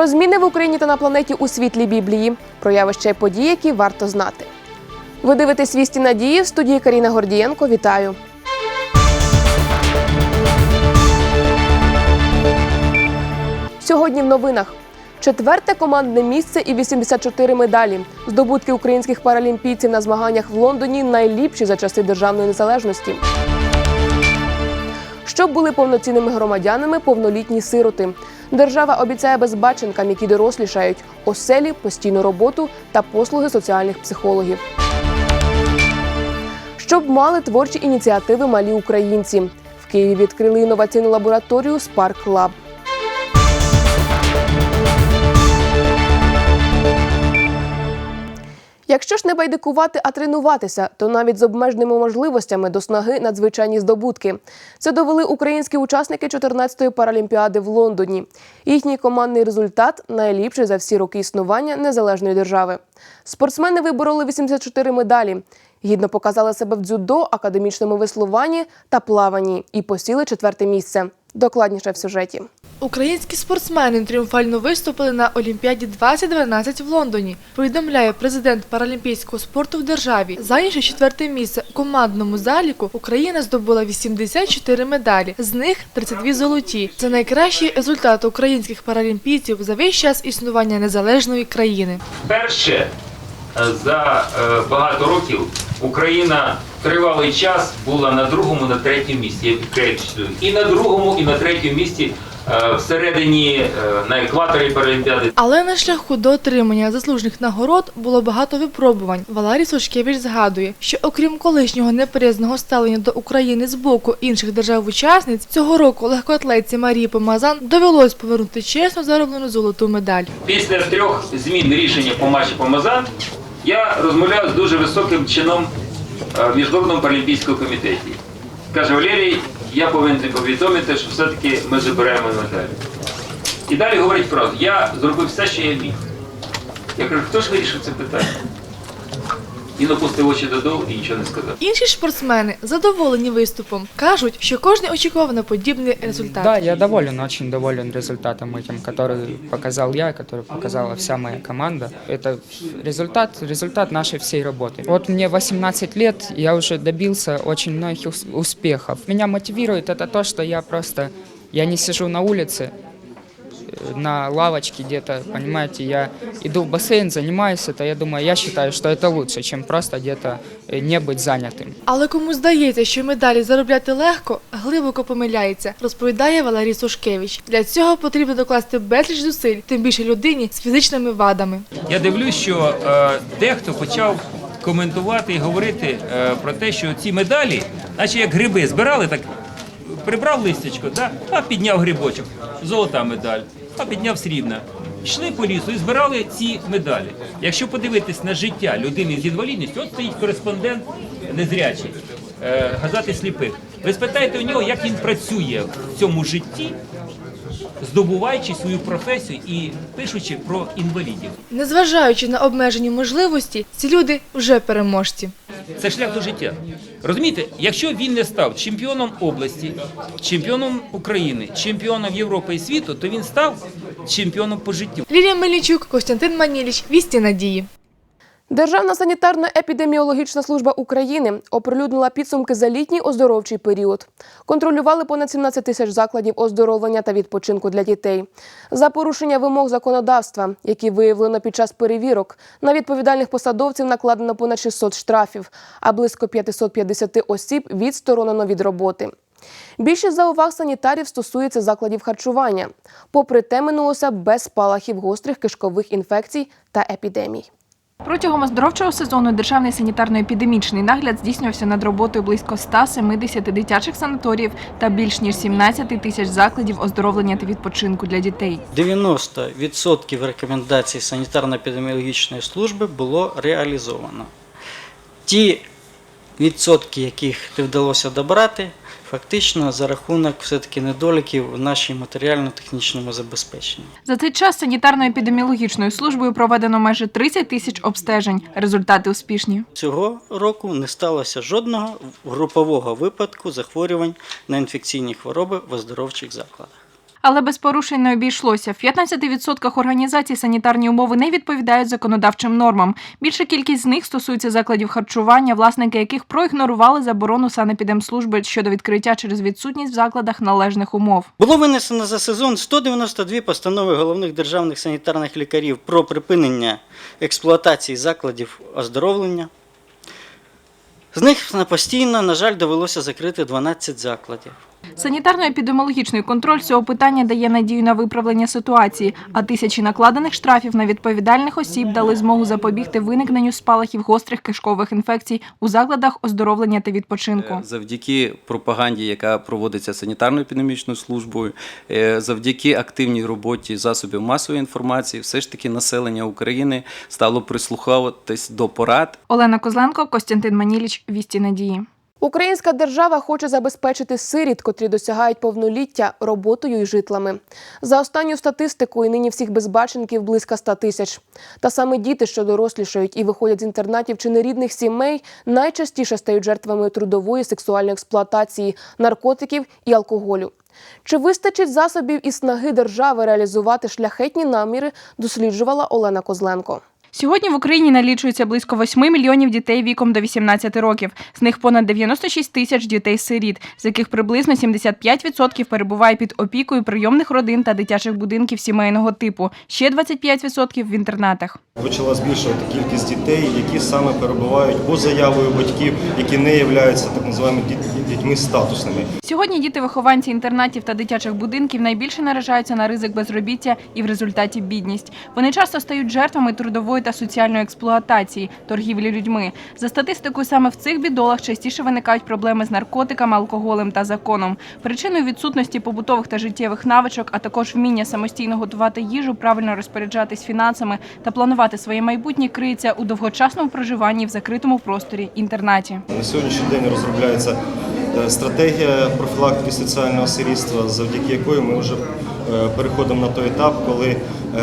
Про зміни в Україні та на планеті у світлі Біблії, про явища і події, які варто знати. Ви дивитесь вісті надії в студії Каріна Гордієнко. Вітаю. Сьогодні в новинах. Четверте командне місце і 84 медалі. Здобутки українських паралімпійців на змаганнях в Лондоні найліпші за часи державної незалежності. Щоб були повноцінними громадянами, повнолітні сироти. Держава обіцяє безбаченкам, які дорослішають, оселі, постійну роботу та послуги соціальних психологів. Щоб мали творчі ініціативи малі українці. В Києві відкрили інноваційну лабораторію Spark Lab. Якщо ж не байдикувати, а тренуватися, то навіть з обмеженими можливостями до снаги надзвичайні здобутки. Це довели українські учасники 14-ї паралімпіади в Лондоні. Їхній командний результат найліпший за всі роки існування незалежної держави. Спортсмени вибороли 84 медалі. Гідно показали себе в дзюдо, академічному веслуванні та плаванні і посіли четверте місце. Докладніше в сюжеті. Українські спортсмени тріумфально виступили на Олімпіаді 2012 в Лондоні. Повідомляє президент паралімпійського спорту в державі. Зайнявши четверте місце у командному заліку, Україна здобула 84 медалі, з них 32 золоті. Це найкращий результат українських паралімпійців за весь час існування незалежної країни. Перше е, за е, багато років Україна тривалий час була на другому, на третьому місці. Я підкреслюю. І на другому, і на третьому місці е, всередині е, на екваторі Паралімпіади. Але на шляху до отримання заслужених нагород було багато випробувань. Валерій Сушкевич згадує, що окрім колишнього неприязного ставлення до України з боку інших держав-учасниць, цього року легкоатлетці Марії Помазан довелось повернути чесно зароблену золоту медаль. Після трьох змін рішення по матчі Помазан я розмовляв з дуже високим чином е, в Міжнародному паралімпійському комітеті. Каже Валерій, я повинен повідомити, що все-таки ми заберемо медалі. І далі говорить правду, я зробив все, що я міг. Я кажу, хто ж вирішив це питання? Він опустив очі додолу і нічого не сказав. Інші ж спортсмени задоволені виступом. кажуть, що кожен очікував на подібний результат. Да, я доволен, очень доволен результатом этим, который показал я, который показала вся моя команда. Это результат, результат нашей всей работы. Вот мне 18 лет, я уже добился очень многих ус- успехов. Меня мотивирует это то, что я просто, я не сижу на улице, э, на лавочке где-то, понимаете, я иду в бассейн, занимаюсь это, я думаю, я считаю, что это лучше, чем просто где-то э, не быть занятым. Але кому здається, що медалі заробляти легко, глибоко помиляється, розповідає Валерій Сушкевич. Для цього потрібно докласти безліч зусиль, тим більше людині з фізичними вадами. Я дивлюсь, що е, дехто почав коментувати і говорити е, про те, що ці медалі, наче як гриби, збирали так, прибрав листячко, да? а підняв грибочок, золота медаль, а підняв срібна. Йшли по лісу і збирали ці медалі. Якщо подивитись на життя людини з інвалідністю, от стоїть кореспондент незрячий, е, газати сліпих. Ви спитаєте у нього, як він працює в цьому житті, здобуваючи свою професію і пишучи про інвалідів. Незважаючи на обмежені можливості, ці люди вже переможці. Це шлях до життя. Розумієте, якщо він не став чемпіоном області, чемпіоном України, чемпіоном Європи і світу, то він став чемпіоном по життю. Лілія Мельничук, Костянтин Маніліч, Вісті Надії. Державна санітарно-епідеміологічна служба України оприлюднила підсумки за літній оздоровчий період. Контролювали понад 17 тисяч закладів оздоровлення та відпочинку для дітей. За порушення вимог законодавства, які виявлено під час перевірок, на відповідальних посадовців накладено понад 600 штрафів, а близько 550 осіб відсторонено від роботи. Більшість зауваг санітарів стосується закладів харчування. Попри те, минулося без спалахів гострих кишкових інфекцій та епідемій. Протягом оздоровчого сезону державний санітарно-епідемічний нагляд здійснювався над роботою близько 170 дитячих санаторіїв та більш ніж 17 тисяч закладів оздоровлення та відпочинку для дітей. 90% рекомендацій санітарно-епідеміологічної служби було реалізовано. Ті відсотки, яких не вдалося добрати, фактично за рахунок все-таки недоліків в нашій матеріально-технічному забезпеченні. За цей час санітарно-епідеміологічною службою проведено майже 30 тисяч обстежень. Результати успішні. Цього року не сталося жодного групового випадку захворювань на інфекційні хвороби в оздоровчих закладах. Але без порушень не обійшлося. В 15% організацій санітарні умови не відповідають законодавчим нормам. Більша кількість з них стосується закладів харчування, власники яких проігнорували заборону санепідемслужби щодо відкриття через відсутність в закладах належних умов. Було винесено за сезон 192 постанови головних державних санітарних лікарів про припинення експлуатації закладів оздоровлення. З них на постійно, на жаль, довелося закрити 12 закладів. Санітарно-епідеміологічний контроль цього питання дає надію на виправлення ситуації, а тисячі накладених штрафів на відповідальних осіб дали змогу запобігти виникненню спалахів гострих кишкових інфекцій у закладах оздоровлення та відпочинку. Е, Завдяки пропаганді, яка проводиться санітарно-епідемічною службою, е, завдяки активній роботі засобів масової інформації, все ж таки населення України стало прислуховуватись до порад Олена Козленко, Костянтин Маніліч, Вісті Надії. Українська держава хоче забезпечити сиріт, котрі досягають повноліття роботою і житлами. За останню статистику і нині всіх безбаченків близько 100 тисяч. Та саме діти, що дорослішають і виходять з інтернатів чи нерідних сімей, найчастіше стають жертвами трудової сексуальної експлуатації, наркотиків і алкоголю. Чи вистачить засобів і снаги держави реалізувати шляхетні наміри, досліджувала Олена Козленко. Сьогодні в Україні налічується близько 8 мільйонів дітей віком до 18 років. З них понад 96 тисяч дітей-сиріт, з яких приблизно 75% перебуває під опікою прийомних родин та дитячих будинків сімейного типу. Ще 25% в інтернатах. Почала збільшувати кількість дітей, які саме перебувають по заявою батьків, які не являються так називаємо дітьми статусними. Сьогодні діти-вихованці інтернатів та дитячих будинків найбільше наражаються на ризик безробіття і в результаті бідність. Вони часто стають жертвами трудової та соціальної експлуатації, торгівлі людьми. За статистикою, саме в цих бідолах частіше виникають проблеми з наркотиками, алкоголем та законом. Причиною відсутності побутових та життєвих навичок, а також вміння самостійно готувати їжу, правильно розпоряджатись фінансами та планувати своє майбутнє криється у довгочасному проживанні в закритому просторі інтернаті. На сьогоднішній день розробляється е, стратегія профілактики соціального сирітства, завдяки якої ми вже е, переходимо на той етап, коли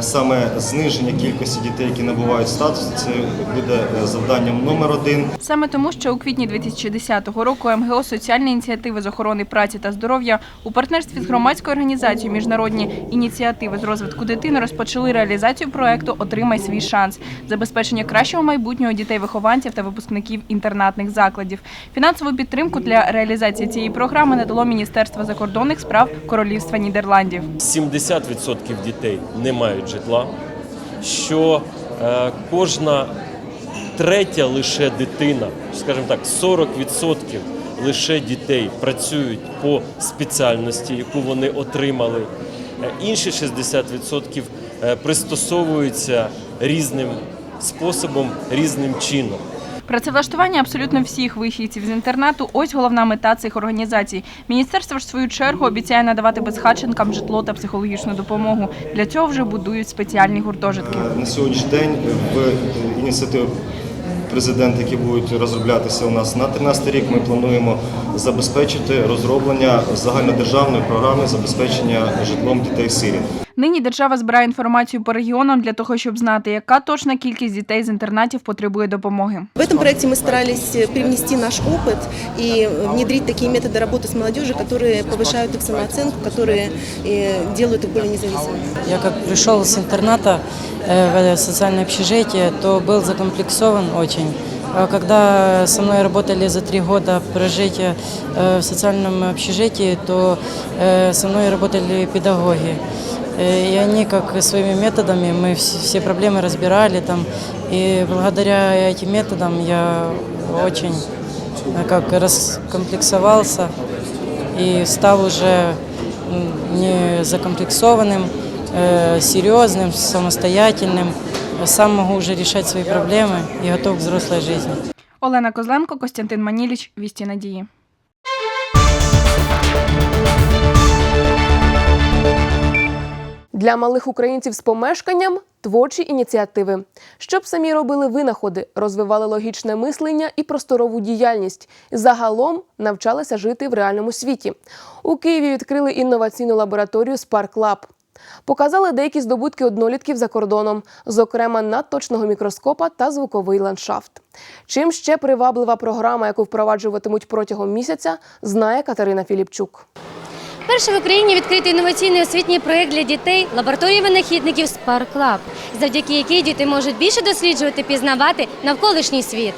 саме зниження кількості дітей, які набувають статус, це буде е, завданням номер один. Саме тому, що у квітні 2010 року МГО соціальні ініціативи з охорони праці та здоров'я у партнерстві з громадською організацією Міжнародні ініціативи з розвитку дитини розпочали реалізацію проекту Отримай свій шанс забезпечення кращого майбутнього дітей-вихованців та випускників інтернатних закладів. Фінансову підтримку для реалізації цієї програми надало Міністерство закордонних справ Королівства Нідерландів. 70% дітей не мають житла, що е, кожна третя лише дитина, скажімо так, 40% лише дітей працюють по спеціальності, яку вони отримали. Е, Інші 60% е, пристосовуються різним способом, різним чином. Працевлаштування абсолютно всіх вихідців з інтернату ось головна мета цих організацій. Міністерство ж в свою чергу обіцяє надавати безхатченкам житло та психологічну допомогу. Для цього вже будують спеціальні гуртожитки. Е, На сьогоднішній день в ініціативі президента, які будуть розроблятися у нас на 13 рік, ми плануємо забезпечити розроблення загальнодержавної програми забезпечення житлом дітей-сиріт. Нині держава збирає інформацію по регіонам для того, щоб знати, яка точна кількість дітей з інтернатів потребує допомоги. В этом проекте мы старались э, привнести наш опыт и внедрить такие методы работы с молодежью, которые повышают их самооценку, которые э, делают их более независимыми. Я как пришел с интерната э, в социальное общежитие, то был закомплексован очень. А Когда со мной работали за три года прожития э, в социальном общежитии, то э, со мной работали педагоги. Э, И они как своими методами, мы вс- все проблемы разбирали там. И благодаря этим методам я очень э, как раскомплексовался и стал уже м, не закомплексованным, э, серьезным, самостоятельным. Сам могу уже решать свои проблемы и готов к взрослой жизни. Олена Козленко, Костянтин Маніліч, Вісті Надії. Для малих українців з помешканням творчі ініціативи, щоб самі робили винаходи, розвивали логічне мислення і просторову діяльність. Загалом навчалися жити в реальному світі. У Києві відкрили інноваційну лабораторію Spark Lab. Показали деякі здобутки однолітків за кордоном, зокрема надточного мікроскопа та звуковий ландшафт. Чим ще приваблива програма, яку впроваджуватимуть протягом місяця, знає Катерина Філіпчук. Перший в Україні відкритий інноваційний освітній проєкт для дітей лабораторії винахідників Lab, завдяки якій діти можуть більше досліджувати, пізнавати навколишній світ.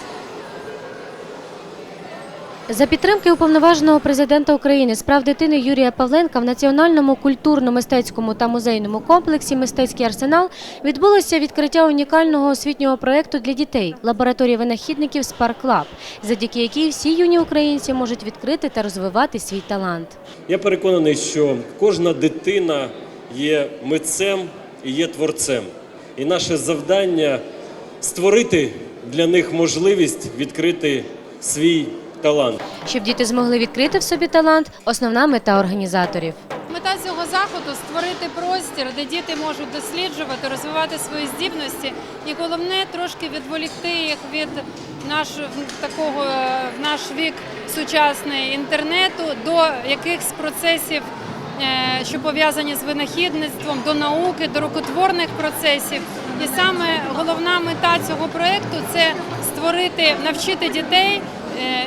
За підтримки уповноваженого президента України з прав дитини Юрія Павленка в Національному культурно-мистецькому та музейному комплексі Мистецький арсенал відбулося відкриття унікального освітнього проєкту для дітей лабораторії винахідників Lab, завдяки якій всі юні українці можуть відкрити та розвивати свій талант. Я переконаний, що кожна дитина є митцем і є творцем. І наше завдання створити для них можливість відкрити свій талант. Щоб діти змогли відкрити в собі талант основна мета організаторів. Мета цього заходу створити простір, де діти можуть досліджувати, розвивати свої здібності, і головне трошки відволікти їх від наш, такого в наш вік сучасний інтернету до якихось процесів, е, що пов'язані з винахідництвом, до науки, до рукотворних процесів. І саме головна мета цього проєкту це створити, навчити дітей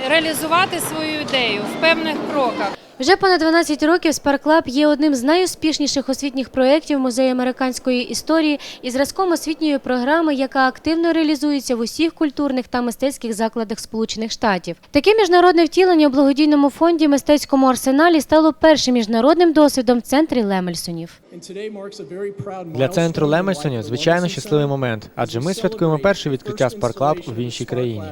реалізувати свою ідею в певних кроках. Вже понад 12 років Spark Lab є одним з найуспішніших освітніх проєктів музею американської історії і зразком освітньої програми, яка активно реалізується в усіх культурних та мистецьких закладах Сполучених Штатів. Таке міжнародне втілення у благодійному фонді мистецькому арсеналі стало першим міжнародним досвідом в центрі Лемельсонів. Для центру Лемельсонів звичайно щасливий момент, адже ми святкуємо перше відкриття Spark Lab в іншій країні.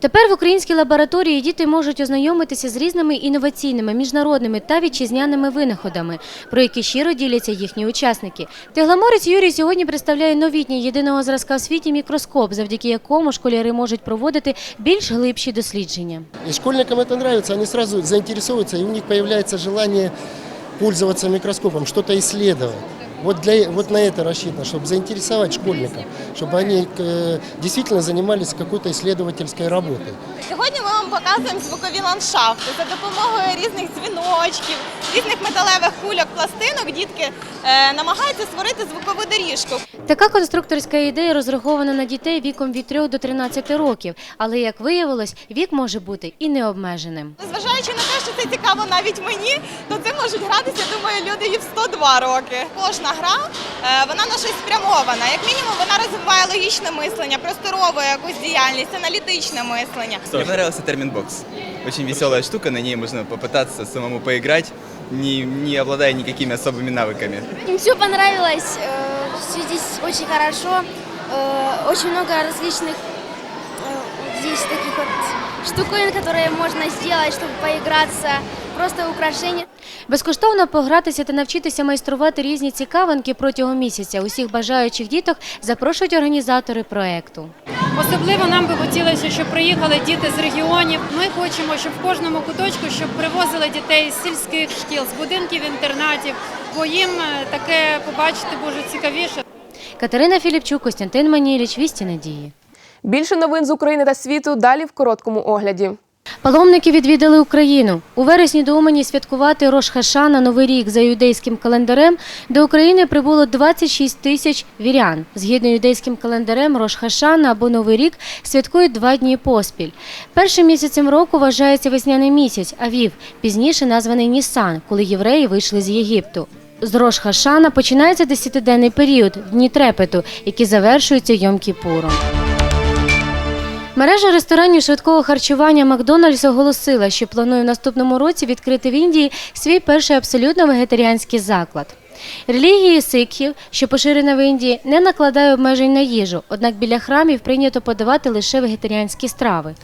Тепер в українській лабораторії діти можуть ознайомитися з різними інноваційними, міжнародними та вітчизняними винаходами, про які щиро діляться їхні учасники. Тегломорець Юрій сьогодні представляє новітній єдиного зразка в світі мікроскоп, завдяки якому школяри можуть проводити більш глибші дослідження. И школьникам это нравится, они сразу заинтересуются, и у них появляется желание пользоваться микроскопом, что-то исследовать. Вот, для, вот на это рассчитано, чтобы заинтересовать школьников, чтобы они э, действительно занимались какой-то исследовательской работой. Сьогодні вам показуємо звукові ландшафти за допомогою різних дзвіночків, різних металевих кульок, пластинок. Дітки е, намагаються створити звукову доріжку. Така конструкторська ідея розрахована на дітей віком від 3 до 13 років, але як виявилось, вік може бути і необмеженим. Незважаючи на те, що це цікаво навіть мені, то це можуть гратися, думаю, люди і в 102 роки. Кожна гра е, вона на щось спрямована. Як мінімум, вона розвиває логічне мислення, просторову якусь діяльність, аналітичне мислення. Мне понравился термин бокс. Очень веселая штука, на ней можно попытаться самому поиграть, не, не обладая никакими особыми навыками. Им все понравилось, все здесь очень хорошо, э, очень много различных э, вот здесь таких вот штуковин, которые можно сделать, чтобы поиграться, просто украшения. Безкоштовно погратися та навчитися майструвати різні цікавинки протягом місяця. Усіх бажаючих діток запрошують організатори проекту. Особливо нам би хотілося, щоб приїхали діти з регіонів. Ми хочемо, щоб в кожному куточку щоб привозили дітей з сільських шкіл, з будинків інтернатів, бо їм е, таке побачити дуже цікавіше. Катерина Філіпчук, Костянтин Маніліч, Вісті Надії. Більше новин з України та світу далі в короткому огляді. Паломники відвідали Україну. У вересні до Умані святкувати Рош Хашана Новий рік за юдейським календарем до України прибуло 26 тисяч вірян. Згідно юдейським календарем, Рош Хашана або Новий рік святкують два дні поспіль. Першим місяцем року вважається весняний місяць, Авів, пізніше названий Нісан, коли євреї вийшли з Єгипту. З Рош Хашана починається десятиденний період дні трепету, які завершуються Йом-Кіпуром. Мережа ресторанів швидкого харчування Макдональдс оголосила, що планує в наступному році відкрити в Індії свій перший абсолютно вегетаріанський заклад. Релігії сикхів, що поширена в Індії, не накладає обмежень на їжу, однак біля храмів прийнято подавати лише вегетаріанські страви.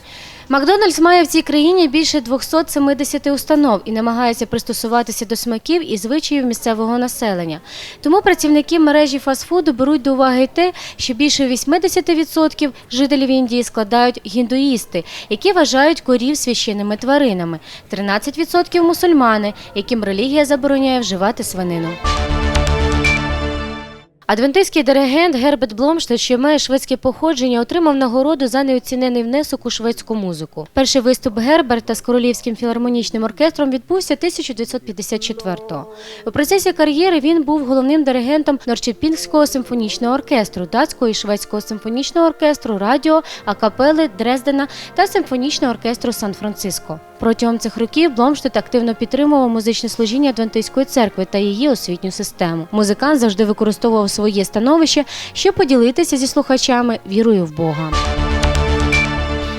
Макдональдс має в цій країні більше 270 установ і намагається пристосуватися до смаків і звичаїв місцевого населення. Тому працівники мережі фастфуду беруть до уваги те, що більше 80% жителів Індії складають гіндуїсти, які вважають корів священними тваринами, 13% мусульмани, яким релігія забороняє вживати свинину. Адвентистський диригент Герберт Бломштед, що має шведське походження, отримав нагороду за неоцінений внесок у шведську музику. Перший виступ Герберта з королівським філармонічним оркестром відбувся 1954-го. У процесі кар'єри він був головним диригентом Норчепінського симфонічного оркестру, датського і шведського симфонічного оркестру, радіо, акапели Дрездена та симфонічного оркестру Сан-Франциско. Протягом цих років Бломштедт активно підтримував музичне служіння Адвентистської церкви та її освітню систему. Музикант завжди використовував своє становище, щоб поділитися зі слухачами вірою в Бога.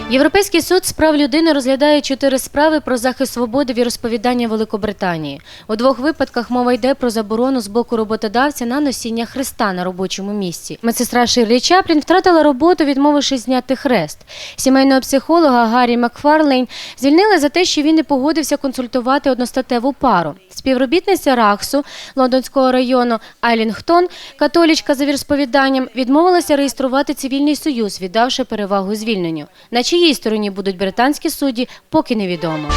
Європейський суд з прав людини розглядає чотири справи про захист свободи віросповідання Великобританії. У двох випадках мова йде про заборону з боку роботодавця на носіння хреста на робочому місці. Медсестра Ширлі Чаплін втратила роботу, відмовившись зняти хрест. Сімейного психолога Гаррі Макфарлейн звільнили за те, що він не погодився консультувати одностатеву пару. Співробітниця Рахсу лондонського району Айлінгтон, католічка за віросповіданням, відмовилася реєструвати цивільний союз, віддавши перевагу звільненню. На чиїй стороні будуть британські судді, поки невідомо.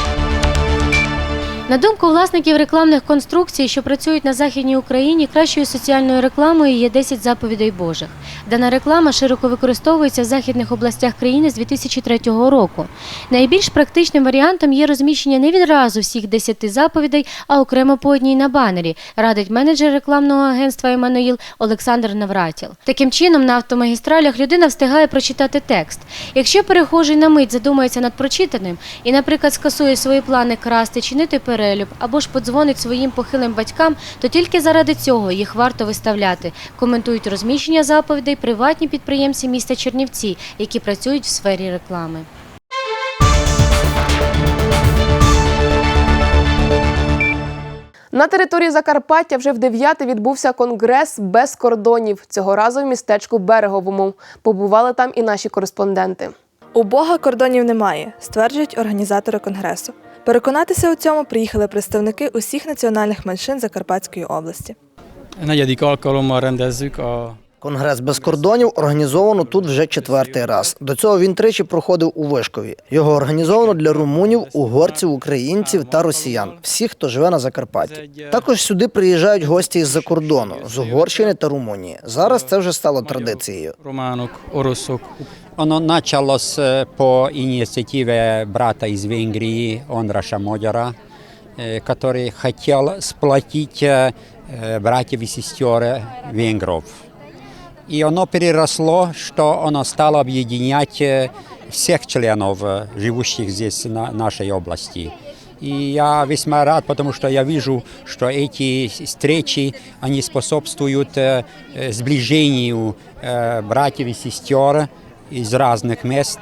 На думку власників рекламних конструкцій, що працюють на західній Україні, кращою соціальною рекламою є 10 заповідей Божих. Дана реклама широко використовується в західних областях країни з 2003 року. Найбільш практичним варіантом є розміщення не відразу всіх 10 заповідей, а окремо по одній на банері, радить менеджер рекламного агентства Еммануїл Олександр Навратіл. Таким чином, на автомагістралях людина встигає прочитати текст. Якщо перехожий на мить задумається над прочитаним і, наприклад, скасує свої плани красти, чинити перелюб або ж подзвонить своїм похилим батькам, то тільки заради цього їх варто виставляти. Коментують розміщення заповідей приватні підприємці міста Чернівці, які працюють в сфері реклами. На території Закарпаття вже в дев'яте відбувся конгрес без кордонів. Цього разу в містечку Береговому. Побували там і наші кореспонденти. У Бога кордонів немає, стверджують організатори конгресу. Переконатися у цьому приїхали представники усіх національних меншин Закарпатської області. Конгрес без кордонів організовано тут вже четвертий раз. До цього він тричі проходив у Вишкові. Його організовано для румунів, угорців, українців та росіян, всіх, хто живе на Закарпатті. Також сюди приїжджають гості із-за кордону з Угорщини та Румунії. Зараз це вже стало традицією. románok, oroszok, Ono načalo se po inicijative brata iz Vengriji, Ondraša Modjara, eh, который хотел сплотить eh, братьев и сестер венгров. И оно переросло, что оно стало объединять всех членов, живущих здесь, на нашей области. И я весьма рад, потому что я вижу, что эти встречи, они способствуют э, э, сближению э, братьев и сестер из разных мест.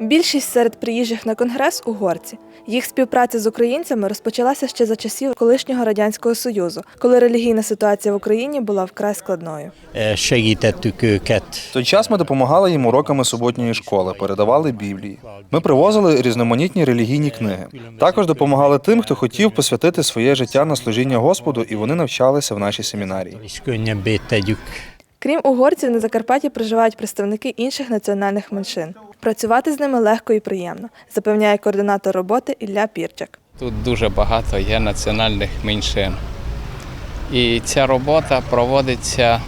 Більшість серед приїжджих на конгрес угорці. Їх співпраця з українцями розпочалася ще за часів колишнього радянського союзу, коли релігійна ситуація в Україні була вкрай складною. Segítettük. В той час ми допомагали їм уроками суботньої школи, передавали Біблії. Ми привозили різноманітні релігійні книги. Також допомагали тим, хто хотів посвятити своє життя на служіння Господу, і вони навчалися в нашій семінарії. Крім угорців, на Закарпатті проживають представники інших національних меншин. Працювати з ними легко і приємно, запевняє координатор роботи Ілля Пірчак. Тут дуже багато є національних меншин. І ця робота проводиться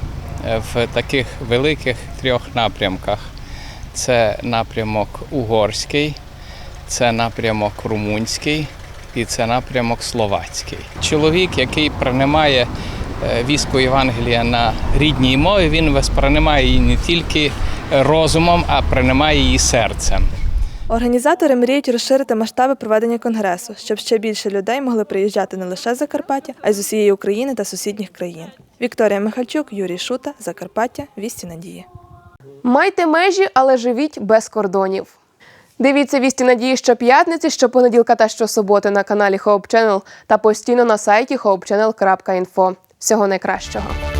е, в таких великих трьох напрямках: це напрямок угорський, це напрямок румунський і це напрямок словацький. Чоловік, який приймає е, військо Євангелія на рідній мові, він сприймає її не тільки розумом, а приймає її серцем. Організатори мріють розширити масштаби проведення конгресу, щоб ще більше людей могли приїжджати не лише з Закарпаття, а й з усієї України та сусідніх країн. Вікторія Михальчук, Юрій Шута, Закарпаття, Вісті Надії. Майте межі, але живіть без кордонів. Дивіться вісті надії щоп'ятниці, щопонеділка та щосуботи на каналі Hope Channel та постійно на сайті hopechannel.info. Всього найкращого.